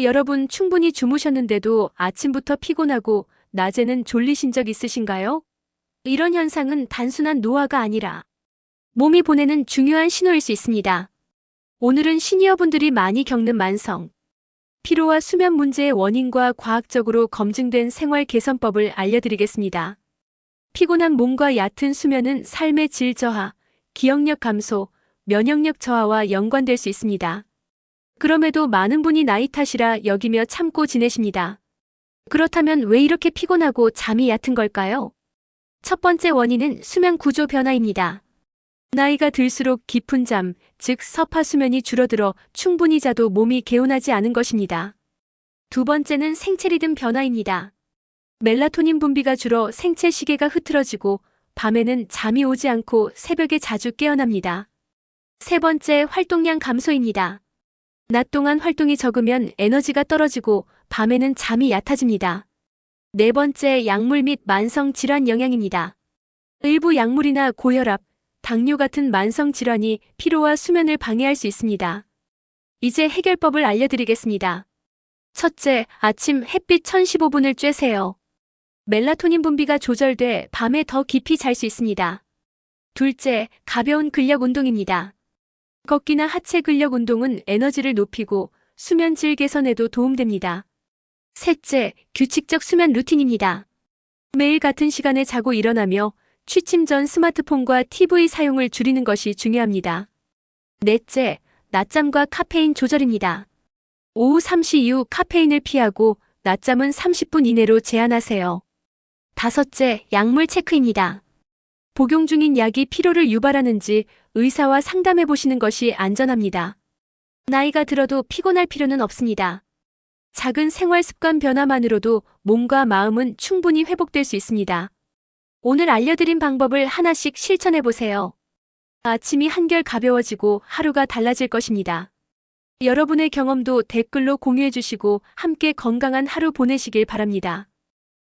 여러분 충분히 주무셨는데도 아침부터 피곤하고 낮에는 졸리신 적 있으신가요? 이런 현상은 단순한 노화가 아니라 몸이 보내는 중요한 신호일 수 있습니다. 오늘은 시니어분들이 많이 겪는 만성, 피로와 수면 문제의 원인과 과학적으로 검증된 생활 개선법을 알려드리겠습니다. 피곤한 몸과 얕은 수면은 삶의 질 저하, 기억력 감소, 면역력 저하와 연관될 수 있습니다. 그럼에도 많은 분이 나이 탓이라 여기며 참고 지내십니다. 그렇다면 왜 이렇게 피곤하고 잠이 얕은 걸까요? 첫 번째 원인은 수면 구조 변화입니다. 나이가 들수록 깊은 잠, 즉 서파 수면이 줄어들어 충분히 자도 몸이 개운하지 않은 것입니다. 두 번째는 생체 리듬 변화입니다. 멜라토닌 분비가 줄어 생체 시계가 흐트러지고 밤에는 잠이 오지 않고 새벽에 자주 깨어납니다. 세 번째 활동량 감소입니다. 낮 동안 활동이 적으면 에너지가 떨어지고 밤에는 잠이 얕아집니다. 네 번째 약물 및 만성 질환 영향입니다. 일부 약물이나 고혈압, 당뇨 같은 만성 질환이 피로와 수면을 방해할 수 있습니다. 이제 해결법을 알려드리겠습니다. 첫째, 아침 햇빛 1015분을 쬐세요. 멜라토닌 분비가 조절돼 밤에 더 깊이 잘 수 있습니다. 둘째, 가벼운 근력 운동입니다. 걷기나 하체 근력 운동은 에너지를 높이고 수면 질 개선에도 도움됩니다. 셋째, 규칙적 수면 루틴입니다. 매일 같은 시간에 자고 일어나며 취침 전 스마트폰과 TV 사용을 줄이는 것이 중요합니다. 넷째, 낮잠과 카페인 조절입니다. 오후 3시 이후 카페인을 피하고 낮잠은 30분 이내로 제한하세요. 다섯째, 약물 체크입니다. 복용 중인 약이 피로를 유발하는지 의사와 상담해 보시는 것이 안전합니다. 나이가 들어도 피곤할 필요는 없습니다. 작은 생활 습관 변화만으로도 몸과 마음은 충분히 회복될 수 있습니다. 오늘 알려드린 방법을 하나씩 실천해 보세요. 아침이 한결 가벼워지고 하루가 달라질 것입니다. 여러분의 경험도 댓글로 공유해 주시고 함께 건강한 하루 보내시길 바랍니다.